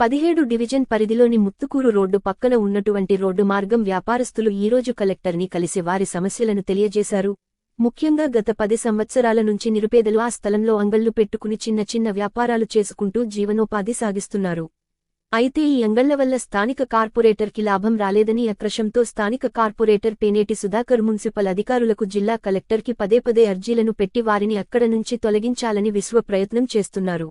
పదిహేడు డివిజన్ పరిధిలోని ముత్తుకూరు రోడ్డు పక్కన ఉన్నటువంటి రోడ్డు మార్గం వ్యాపారస్తులు ఈరోజు కలెక్టర్ని కలిసి వారి సమస్యలను తెలియజేశారు. ముఖ్యంగా గత పది సంవత్సరాల నుంచి నిరుపేదలు ఆ స్థలంలో అంగళ్ళు పెట్టుకుని చిన్న చిన్న వ్యాపారాలు చేసుకుంటూ జీవనోపాధి సాగిస్తున్నారు. అయితే ఈ అంగళ్ళ వల్ల స్థానిక కార్పొరేటర్కి లాభం రాలేదని అక్రషంతో స్థానిక కార్పొరేటర్ పేనేటి సుధాకర్ మున్సిపల్ అధికారులకు జిల్లా కలెక్టర్కి పదే పదే అర్జీలను పెట్టి వారిని అక్కడ నుంచి తొలగించాలని విశ్వ ప్రయత్నం చేస్తున్నారు.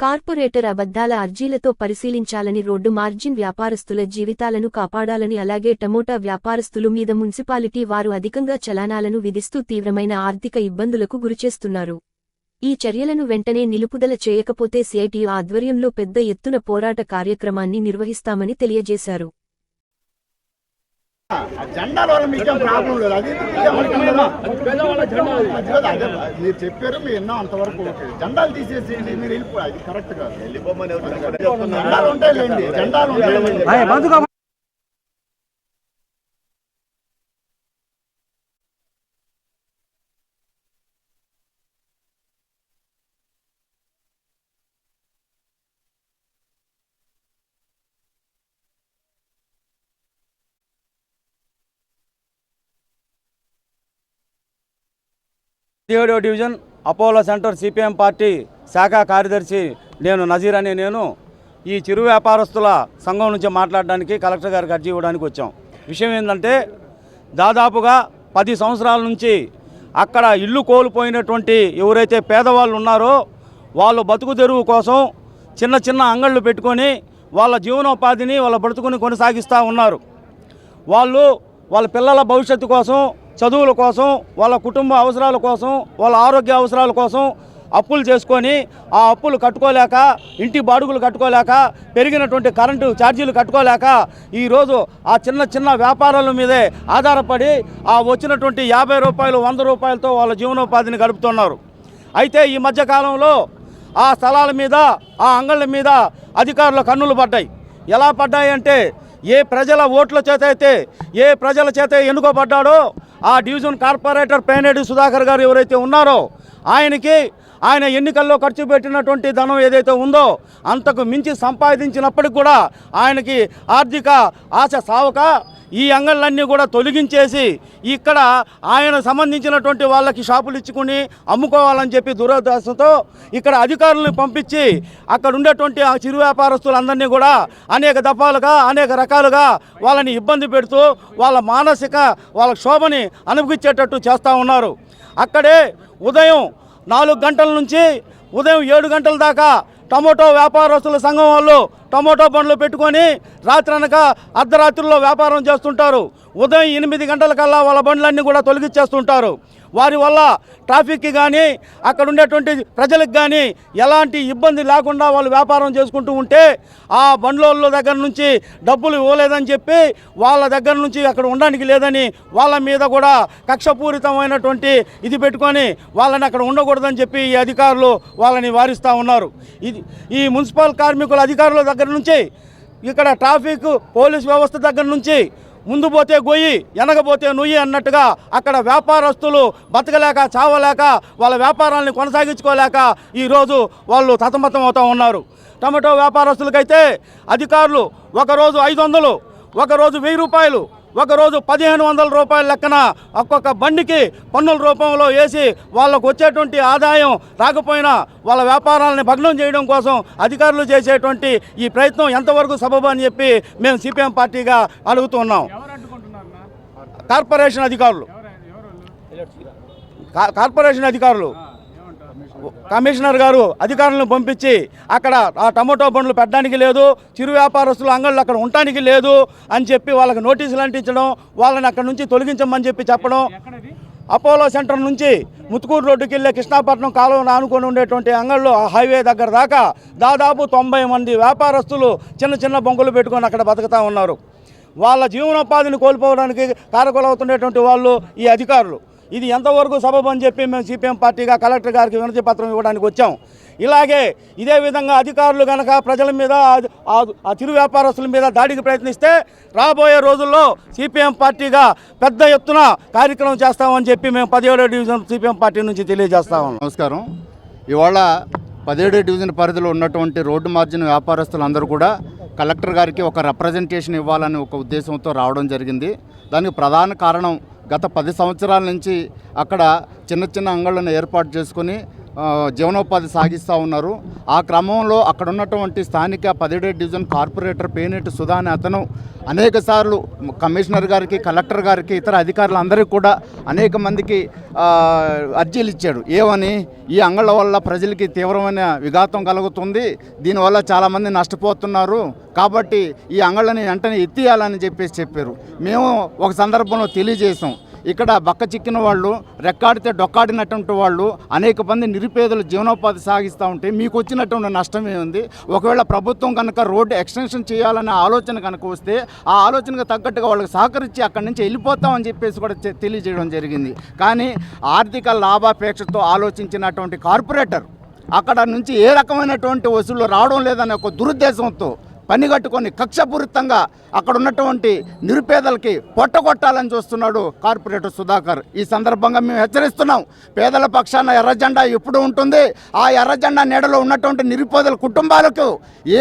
కార్పొరేటర్ అబద్ధాల అర్జీలతో పరిశీలించాలని రోడ్డు మార్జిన్ వ్యాపారస్తుల జీవితాలను కాపాడాలని అలాగే టమోటా వ్యాపారస్తులు మీద మున్సిపాలిటీ వారు అధికంగా చలానాలను విధిస్తూ తీవ్రమైన ఆర్థిక ఇబ్బందులకు గురిచేస్తున్నారు. ఈ చర్యలను వెంటనే నిలుపుదల చేయకపోతే సిఐటియు ఆధ్వర్యంలో పెద్ద ఎత్తున పోరాట కార్యక్రమాన్ని నిర్వహిస్తామని తెలియజేశారు. జెండాల వల్ల మీకేం ప్రాబ్లం లేదు. అది మీరు చెప్పారు మీరు విన్నాం అంతవరకు ఓకే. జెండాలు తీసేసి మీరు వెళ్ళిపో అది కరెక్ట్ కాదు. జెండాలు ఉంటాయి లేండి జెండాలు ఉంటాయి పదిహేడో division Apollo center CPM party శాఖ కార్యదర్శి నేను నజీర్ అనే నేను ఈ చిరు వ్యాపారస్తుల సంఘం నుంచి మాట్లాడడానికి కలెక్టర్ గారికి అర్జీ ఇవ్వడానికి వచ్చాం. విషయం ఏంటంటే దాదాపుగా పది సంవత్సరాల నుంచి అక్కడ ఇల్లు కోల్పోయినటువంటి ఎవరైతే పేదవాళ్ళు ఉన్నారో వాళ్ళు బతుకు తెరువు కోసం చిన్న చిన్న అంగళ్ళు పెట్టుకొని వాళ్ళ జీవనోపాధిని వాళ్ళ బ్రతుకుని కొనసాగిస్తూ ఉన్నారు. వాళ్ళు వాళ్ళ పిల్లల భవిష్యత్తు కోసం చదువుల కోసం వాళ్ళ కుటుంబ అవసరాల కోసం వాళ్ళ ఆరోగ్య అవసరాల కోసం అప్పులు చేసుకొని ఆ అప్పులు కట్టుకోలేక ఇంటి బాడుగులు కట్టుకోలేక పెరిగినటువంటి కరెంటు ఛార్జీలు కట్టుకోలేక ఈరోజు ఆ చిన్న చిన్న వ్యాపారాల మీదే ఆధారపడి ఆ వచ్చినటువంటి యాభై రూపాయలు వంద రూపాయలతో వాళ్ళ జీవనోపాధిని గడుపుతున్నారు. అయితే ఈ మధ్యకాలంలో ఆ స్థలాల మీద ఆ అంగళ్ళ మీద అధికారుల కన్నులు పడ్డాయి. ఎలా పడ్డాయి అంటే ఏ ప్రజల ఓట్ల చేత అయితే ఏ ప్రజల చేత ఎన్నుకోబడ్డాడో ఆ డివిజన్ కార్పొరేటర్ పేనేటి సుధాకర్ గారు ఎవరైతే ఉన్నారో ఆయనకి ఆయన ఎన్నికల్లో ఖర్చు పెట్టినటువంటి ధనం ఏదైతే ఉందో అంతకు మించి సంపాదించినప్పటికి కూడా ఆయనకి ఆర్థిక ఆశ సావక ఈ అంగళ్ళన్నీ కూడా తొలగించేసి ఇక్కడ ఆయన సంబంధించినటువంటి వాళ్ళకి షాపులు ఇచ్చుకుని అమ్ముకోవాలని చెప్పి దురదృష్టంతో ఇక్కడ అధికారులను పంపించి అక్కడ ఉండేటువంటి ఆ చిరు వ్యాపారస్తులందరినీ కూడా అనేక దఫాలుగా అనేక రకాలుగా వాళ్ళని ఇబ్బంది పెడుతూ వాళ్ళ మానసిక వాళ్ళ క్షోభని అనుభవించేటట్టు చేస్తూ ఉన్నారు. అక్కడే ఉదయం నాలుగు గంటల నుంచి ఉదయం ఏడు గంటల దాకా టమోటో వ్యాపారస్తుల సంఘం వాళ్ళు టమోటో పండ్లు పెట్టుకొని రాత్రి అనక అర్ధరాత్రుల్లో వ్యాపారం చేస్తుంటారు. ఉదయం ఎనిమిది గంటలకల్లా వాళ్ళ బండ్లన్నీ కూడా తొలగించేస్తుంటారు వారి వల్ల ట్రాఫిక్కి కానీ అక్కడ ఉండేటువంటి ప్రజలకు కానీ ఎలాంటి ఇబ్బంది లేకుండా వాళ్ళు వ్యాపారం చేసుకుంటూ ఉంటే ఆ బండ్లోళ్ళ దగ్గర నుంచి డబ్బులు ఇవ్వలేదని చెప్పి వాళ్ళ దగ్గర నుంచి అక్కడ ఉండడానికి లేదని వాళ్ళ మీద కూడా కక్షపూరితమైనటువంటి ఇది పెట్టుకొని వాళ్ళని అక్కడ ఉండకూడదని చెప్పి ఈ అధికారులు వాళ్ళని వారిస్తూ ఉన్నారు. ఇది ఈ మున్సిపల్ కార్మికుల అధికారుల దగ్గర నుంచి ఇక్కడ ట్రాఫిక్ పోలీస్ వ్యవస్థ దగ్గర నుంచి ముందు పోతే గొయ్యి వెనకపోతే నుయ్యి అన్నట్టుగా అక్కడ వ్యాపారస్తులు బతకలేక చావలేక వాళ్ళ వ్యాపారాలను కొనసాగించుకోలేక ఈరోజు వాళ్ళు తతమతం అవుతూ ఉన్నారు. టమాటో వ్యాపారస్తులకైతే అధికారులు ఒకరోజు ఐదు వందలు ఒకరోజు వెయ్యి రూపాయలు ఒకరోజు పదిహేను వందల రూపాయల లెక్కన ఒక్కొక్క బండికి పన్నుల రూపంలో వేసి వాళ్ళకు వచ్చేటువంటి ఆదాయం రాకపోయినా వాళ్ళ వ్యాపారాలని భగ్నం చేయడం కోసం అధికారులు చేసేటువంటి ఈ ప్రయత్నం ఎంతవరకు సబబు అని చెప్పి మేము సిపిఎం పార్టీగా అడుగుతున్నాం కార్పొరేషన్ అధికారులు. కార్పొరేషన్ అధికారులు. కమిషనర్ గారు అధికారులను పంపించి అక్కడ ఆ టమోటో బండ్లు పెట్టడానికి లేదు చిరు వ్యాపారస్తులు అంగళ్ళు అక్కడ ఉండటానికి లేదు అని చెప్పి వాళ్ళకి నోటీసులు అంటించడం వాళ్ళని అక్కడ నుంచి తొలగించమని చెప్పి చెప్పడం. అపోలో సెంటర్ నుంచి ముత్తుకూరు రోడ్డుకి వెళ్ళే కృష్ణాపట్నం కాలువను ఆనుకొని ఉండేటువంటి అంగళ్ళు ఆ హైవే దగ్గర దాకా దాదాపు తొంభై మంది వ్యాపారస్తులు చిన్న చిన్న బొంగులు పెట్టుకొని అక్కడ బతుకుతూ ఉన్నారు. వాళ్ళ జీవనోపాధిని కోల్పోవడానికి కారకులవుతున్నటువంటి వాళ్ళు ఈ అధికారులు. ఇది ఎంతవరకు సబబు అని చెప్పి మేము సిపిఎం పార్టీగా కలెక్టర్ గారికి వినతి పత్రం ఇవ్వడానికి వచ్చాం. ఇలాగే ఇదే విధంగా అధికారులు కనుక ప్రజల మీద ఆ- చిరు వ్యాపారస్తుల మీద దాడికి ప్రయత్నిస్తే రాబోయే రోజుల్లో సిపిఎం పార్టీగా పెద్ద ఎత్తున కార్యక్రమం చేస్తామని చెప్పి మేము పదిహేడో డివిజన్ సిపిఎం పార్టీ నుంచి తెలియజేస్తాము నమస్కారం. ఇవాళ పదిహేడో డివిజన్ పరిధిలో ఉన్నటువంటి రోడ్డు మార్జిన్ వ్యాపారస్తులందరూ కూడా కలెక్టర్ గారికి ఒక రిప్రజెంటేషన్ ఇవ్వాలని ఒక ఉద్దేశంతో రావడం జరిగింది. దానికి ప్రధాన కారణం గత పది సంవత్సరాల నుంచి అక్కడ చిన్న చిన్న అంగళ్ళను ఏర్పాటు చేసుకొని జీవనోపాధి సాగిస్తూ ఉన్నారు. ఆ క్రమంలో అక్కడ ఉన్నటువంటి స్థానిక పదిహేడు డివిజన్ కార్పొరేటర్ పేనేటి సుధాని అతను అనేక సార్లు కమిషనర్ గారికి కలెక్టర్ గారికి ఇతర అధికారులందరికీ కూడా అనేక మందికి అర్జీలు ఇచ్చాడు. ఏమని? ఈ అంగళ్ళ వల్ల ప్రజలకి తీవ్రమైన విఘాతం కలుగుతుంది. దీనివల్ల చాలామంది నష్టపోతున్నారు. కాబట్టి ఈ అంగళ్ళని వెంటనే ఎత్తియాలని చెప్పేసి చెప్పారు. మేము ఒక సందర్భంలో తెలియజేసాం ఇక్కడ బక్క చిక్కిన వాళ్ళు రెక్కాడితే డొక్కాడినటువంటి వాళ్ళు అనేక మంది నిరుపేదలు జీవనోపాధి సాగిస్తూ ఉంటే మీకు వచ్చినటువంటి నష్టం ఏముంది? ఒకవేళ ప్రభుత్వం కనుక రోడ్డు ఎక్స్టెన్షన్ చేయాలనే ఆలోచన కనుక వస్తే ఆ ఆలోచనకు తగ్గట్టుగా వాళ్ళకి సహకరించి అక్కడి నుంచి వెళ్ళిపోతామని చెప్పేసి కూడా తెలియజేయడం జరిగింది. కానీ ఆర్థిక లాభాపేక్షతో ఆలోచించినటువంటి కార్పొరేటర్ అక్కడ నుంచి ఏ రకమైనటువంటి వసూళ్ళు రావడం లేదనే ఒక దురుద్దేశంతో పని కట్టుకొని కక్షపూరితంగా అక్కడ ఉన్నటువంటి నిరుపేదలకి పొట్టగొట్టాలని చూస్తున్నాడు కార్పొరేటర్ సుధాకర్. ఈ సందర్భంగా మేము హెచ్చరిస్తున్నాం పేదల పక్షాన ఎర్రజెండా ఎప్పుడు ఉంటుంది? ఆ ఎర్రజెండా నీడలో ఉన్నటువంటి నిరుపేదల కుటుంబాలకు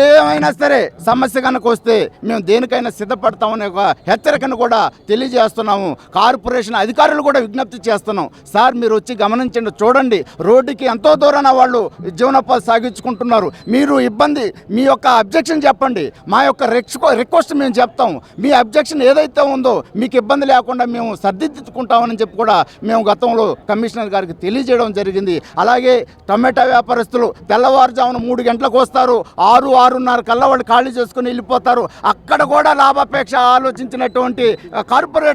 ఏమైనా సరే సమస్య కనుక వస్తే మేము దేనికైనా సిద్ధపడతామనే ఒక హెచ్చరికను కూడా తెలియజేస్తున్నాము. కార్పొరేషన్ అధికారులు కూడా విజ్ఞప్తి చేస్తున్నాం. సార్ మీరు వచ్చి గమనించండి చూడండి. రోడ్డుకి ఎంతో దూరాన వాళ్ళు జీవనోపాధి సాగించుకుంటున్నారు. మీరు ఇబ్బంది మీ యొక్క అబ్జెక్షన్ చెప్పండి. మా యొక్క రిక్వెస్ట్ రిక్వెస్ట్ మేము చెప్తాం. మీ అబ్జెక్షన్ ఏదైతే ఉందో మీకు ఇబ్బంది లేకుండా మేము సర్దిద్దుకుంటామని చెప్పి కూడా మేము గతంలో కమిషనర్ గారికి తెలియజేయడం జరిగింది. అలాగే టమాటా వ్యాపారస్తులు తెల్లవారుజామున మూడు గంటలకు వస్తారు. ఆరు ఆరున్నర కల్లా వాళ్ళు ఖాళీ చేసుకుని వెళ్ళిపోతారు. అక్కడ కూడా లాభాపేక్ష ఆలోచించినటువంటి కార్పొరేట్